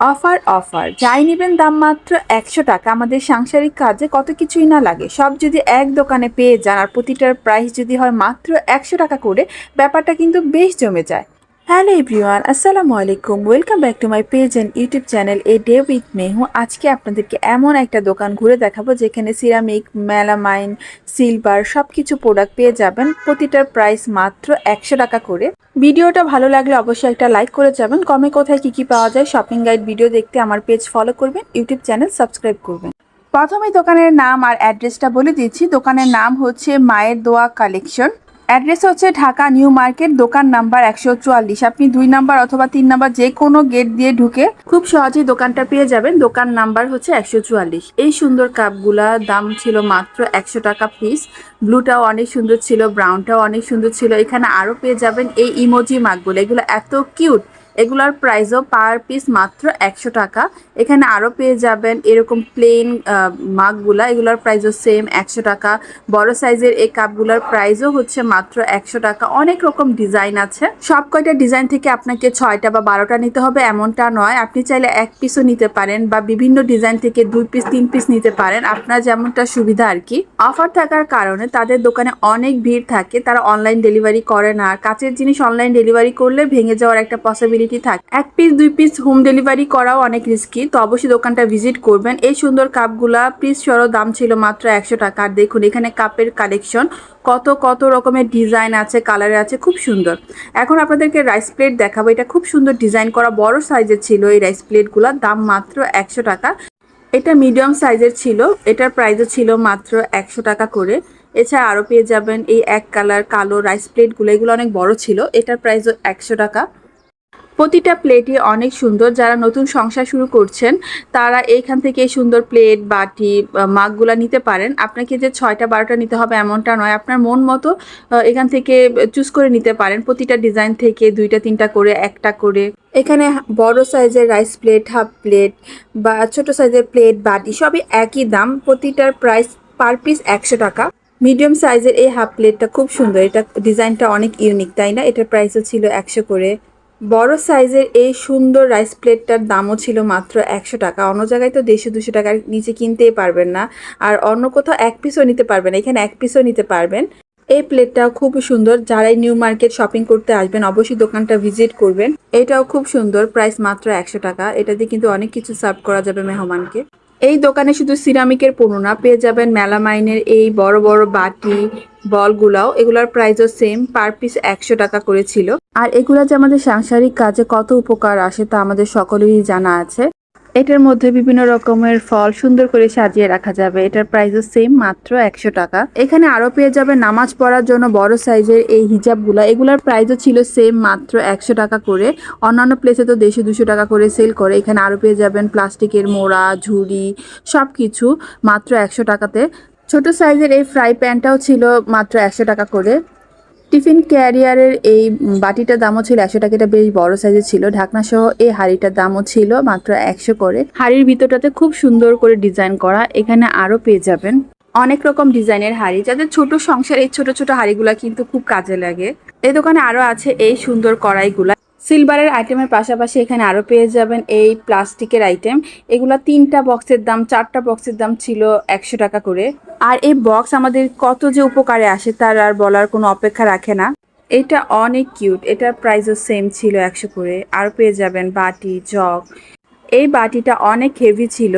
Offer offer. যাই নেবেন দাম মাত্র একশো টাকা। আমাদের সাংসারিক কাজে কত কিছুই না লাগে। সব যদি এক দোকানে পেয়ে যান আর প্রতিটার প্রাইস যদি হয় মাত্র একশো টাকা করে, ব্যাপারটা কিন্তু বেশ জমে যায়। হ্যালো এভরিওয়ান, আসসালামু আলাইকুম। Welcome back to my page and YouTube channel a day with Mehu আজকে আপনাদেরকে এমন একটা দোকান ঘুরে দেখাবো যেখানে সিরামিক মেলামাইন সিলভার সব কিছু প্রোডাক্ট পেয়ে যাবেন। প্রতিটার প্রাইস মাত্র একশো টাকা করে। ভিডিওটা ভালো লাগলে অবশ্যই একটা লাইক করে যাবেন। কমে কোথায় কি কি পাওয়া যায় শপিং গাইড ভিডিও দেখতে আমার পেজ ফলো করবেন ইউটিউব চ্যানেল সাবস্ক্রাইব করবেন। প্রথমে দোকানের নাম আর অ্যাড্রেসটা বলে দিচ্ছি। দোকানের নাম হচ্ছে মায়ের দোয়া কালেকশন অ্যাড্রেস হচ্ছে ঢাকা নিউ মার্কেট, দোকান নাম্বার একশো চুয়াল্লিশ। আপনি দুই নাম্বার অথবা তিন নাম্বার যে কোনো গেট দিয়ে ঢুকে খুব সহজেই দোকানটা পেয়ে যাবেন। দোকান নাম্বার হচ্ছে একশো চুয়াল্লিশ। এই সুন্দর কাপগুলা দাম ছিল মাত্র একশো টাকা পিস ব্লুটাও অনেক সুন্দর ছিল, ব্রাউনটাও অনেক সুন্দর ছিল। এখানে আরও পেয়ে যাবেন এই ইমোজি মাগগুলো এগুলো এত কিউট এগুলোর প্রাইসও পার পিস মাত্র একশো টাকা। এখানে আরও পেয়ে যাবেন এরকম প্লেন মাগগুলা। এগুলোর প্রাইসও সেম একশো টাকা। বড় সাইজের এই কাপগুলোর প্রাইসও হচ্ছে মাত্র একশো টাকা। অনেক রকম ডিজাইন আছে। সব কয়টা ডিজাইন থেকে আপনাকে ছয়টা বা বারোটা নিতে হবে এমনটা নয়। আপনি চাইলে এক পিসও নিতে পারেন বা বিভিন্ন ডিজাইন থেকে দুই পিস তিন পিস নিতে পারেন। আপনার যেমনটা সুবিধা আর কি। অফার থাকার কারণে তাদের দোকানে অনেক ভিড় থাকে। তারা অনলাইন ডেলিভারি করে না। আর কাছের জিনিস অনলাইন ডেলিভারি করলে ভেঙে যাওয়ার একটা পসিবিলিটি থাকে। এক পিস দুই পিস হোম ডেলিভারি করাও অনেক রিস্কি তো অবশ্যই দোকানটা ভিজিট করবেন। এই সুন্দর কাপগুলা পিস সরো দাম ছিল মাত্র একশো টাকা। আর দেখুন, এখানে কাপের কালেকশন কত কত রকমের ডিজাইন আছে কালারে আছে, খুব সুন্দর। এখন আপনাদেরকে রাইস প্লেট দেখাবো। এটা খুব সুন্দর ডিজাইন করা, বড় সাইজের ছিল এই রাইস প্লেটগুলোর দাম মাত্র একশো টাকা। এটা মিডিয়াম সাইজের ছিল, এটার প্রাইসও ছিল মাত্র একশো টাকা করে। এছাড়া আরও পেয়ে যাবেন এই এক কালার কালো রাইস প্লেটগুলো এগুলো অনেক বড় ছিল, এটার প্রাইসও একশো টাকা। প্রতিটা প্লেটই অনেক সুন্দর। যারা নতুন সংসার শুরু করছেন, তারা এইখান থেকে সুন্দর প্লেট বাটি মাগগুলা নিতে পারেন। আপনাকে যে ছয়টা, বারোটা নিতে হবে এমনটা নয়। আপনার মন মতো এখান থেকে চুজ করে নিতে পারেন। প্রতিটা ডিজাইন থেকে দুইটা, তিনটা করে, একটা করে। এখানে বড় সাইজের রাইস প্লেট হাফ প্লেট বা ছোট সাইজের প্লেট বাটি, সবই একই দাম। প্রতিটার প্রাইস পার পিস একশো টাকা। মিডিয়াম সাইজের এই হাফ প্লেটটা খুব সুন্দর। এটা ডিজাইনটা অনেক ইউনিক তাই না? এটার প্রাইসও ছিল একশো করে। বড় সাইজের এই সুন্দর রাইস প্লেটটার দামও ছিল মাত্র একশো টাকা। অন্য জায়গায় তো দেড়শো, দুশো টাকার নিচে কিনতেই পারবেন না। আর অন্য কোথাও এক পিসও নিতে পারবেন এখানে এক পিসও নিতে পারবেন। এই প্লেটটাও খুব সুন্দর। যারাই নিউ মার্কেট শপিং করতে আসবেন, অবশ্যই দোকানটা ভিজিট করবেন। এটাও খুব সুন্দর। প্রাইস মাত্র একশো টাকা। এটা দিয়ে কিন্তু অনেক কিছু সার্ভ করা যাবে মেহমানকে। এই দোকানে শুধু সিরামিকের পণ্য না, পেয়ে যাবেন মেলামাইনের এই বড় বড় বাটি, বলগুলাও। এগুলার প্রাইসও সেম পার পিস একশো টাকা করেছিল আর এগুলা যে আমাদের সাংসারিক কাজে কত উপকার আসে তা আমাদের সকলেরই জানা আছে। এটার মধ্যে বিভিন্ন রকমের ফল সুন্দর করে সাজিয়ে রাখা যাবে। এটার প্রাইসও সেম মাত্র একশো টাকা। এখানে আরও পেয়ে যাবে নামাজ পড়ার জন্য বড় সাইজের এই হিজাবগুলা। এগুলার প্রাইসও ছিল সেম মাত্র একশো টাকা করে। অন্যান্য প্লেসে তো দেশে দুশো টাকা করে সেল করে। এখানে আরও পেয়ে যাবেন প্লাস্টিকের মোড়া, ঝুড়ি সব কিছু মাত্র একশো টাকাতে। ছোট সাইজের এই ফ্রাই প্যানটাও ছিল মাত্র একশো টাকা করে। টিফিন ক্যারিয়ারের এই বাটিটার দামও ছিল একশো টাকা। এটা বেশ বড় সাইজের ছিল। ঢাকনা সহ এই হাড়িটার দামও ছিল মাত্র একশো করে। হাড়ির ভিতরটাতে খুব সুন্দর করে ডিজাইন করা। এখানে আরও পেয়ে যাবেন অনেক রকম ডিজাইনের হাড়ি। যাদের ছোট সংসার এই ছোট ছোট হাড়িগুলা কিন্তু খুব কাজে লাগে। এই দোকানে আরও আছে এই সুন্দর কড়াইগুলা। সিলভারের আইটেমের পাশাপাশি এখানে আরও পেয়ে যাবেন এই প্লাস্টিকের আইটেম এগুলা তিনটা বক্সের দাম, চারটা বক্সের দাম ছিল একশো টাকা করে। আর এই বক্স আমাদের কত যে উপকারে আসে তার আর বলার কোনো অপেক্ষা রাখে না। এটা অনেক কিউট এটার প্রাইসও সেম ছিল একশো করে। আর পেয়ে যাবেন বাটি, জগ। এই বাটিটা অনেক হেভি ছিল।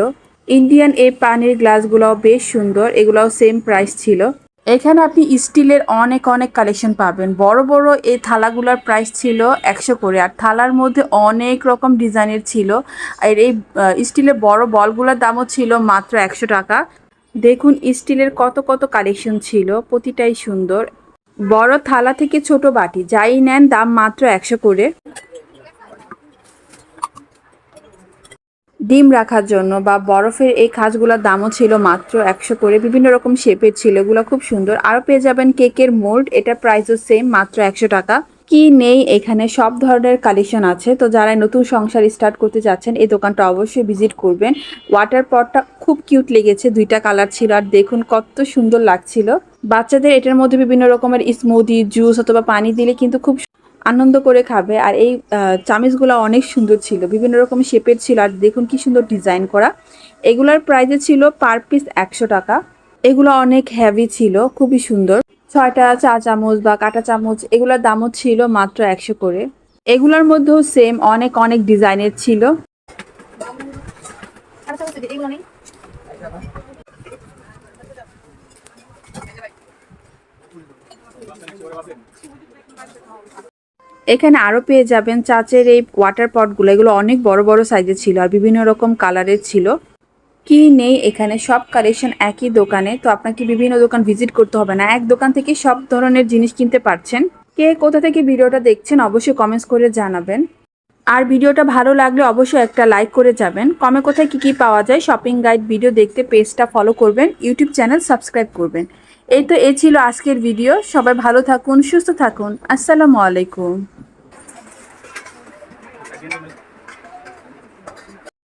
ইন্ডিয়ান এই পানির গ্লাসগুলোও বেশ সুন্দর, এগুলোও সেম প্রাইস ছিল। এখানে আপনি স্টিলের অনেক অনেক কালেকশন পাবেন। বড় বড় এই থালাগুলোর প্রাইস ছিল একশো করে। আর থালার মধ্যে অনেক রকম ডিজাইনের ছিল। আর এই স্টিলের বড় বলগুলোর দামও ছিল মাত্র একশো টাকা। দেখুন, স্টিলের কত কত কালেকশন ছিল। প্রতিটাই সুন্দর। বড় থালা থেকে ছোট বাটি। যাই নেন, দাম মাত্র একশো করে। ডিম রাখার জন্য বা বরফের এই খাঁজগুলোর দামও ছিল মাত্র একশো করে। বিভিন্ন রকম শেপের ছিল, এগুলো খুব সুন্দর। আরও পেয়ে যাবেন কেকের মোল্ড এটা প্রাইসও সেম মাত্র একশো টাকা। কি নেই এখানে, সব ধরনের কালেকশন আছে। তো যারা নতুন সংসার স্টার্ট করতে যাচ্ছেন, এই দোকানটা অবশ্যই ভিজিট করবেন। ওয়াটার পটটা খুব কিউট লেগেছে, দুইটা কালার ছিল। আর দেখুন কত সুন্দর লাগছিল। বাচ্চাদের এটার মধ্যে বিভিন্ন রকমের স্মুদি জুস অথবা পানি দিলে কিন্তু খুব আনন্দ করে খাবে। আর এই চামিচগুলো অনেক সুন্দর ছিল। বিভিন্ন রকম শেপের ছিল। আর দেখুন কি সুন্দর ডিজাইন করা। এগুলোর প্রাইসে ছিল পার পিস একশো টাকা। এগুলো অনেক হেভি ছিল। খুবই সুন্দর। ছয়টা চা চামচ বা কাঁটা চামচ, এগুলোর দামও ছিল মাত্র একশো করে। এগুলোর মধ্যেও সেম অনেক অনেক ডিজাইনের ছিল। এখানে আরও পেয়ে যাবেন চাচের এই ওয়াটার পটগুলো এগুলো অনেক বড় বড় সাইজের ছিল আর বিভিন্ন রকম কালারের ছিল। কি নেই এখানে, সব কালেকশন একই দোকানে। তো আপনাকে বিভিন্ন দোকান ভিজিট করতে হবে না। এক দোকান থেকে সব ধরনের জিনিস কিনতে পারছেন। কে কোথা থেকে ভিডিওটা দেখছেন অবশ্যই কমেন্টস করে জানাবেন। আর ভিডিওটা ভালো লাগলে অবশ্যই একটা লাইক করে যাবেন। কমে কোথায় কী কী পাওয়া যায় শপিং গাইড ভিডিও দেখতে পেজটা ফলো করবেন, ইউটিউব চ্যানেল সাবস্ক্রাইব করবেন। এই তো এ ছিল আজকের ভিডিও সবাই ভালো থাকুন, সুস্থ থাকুন। আসসালামু আলাইকুম।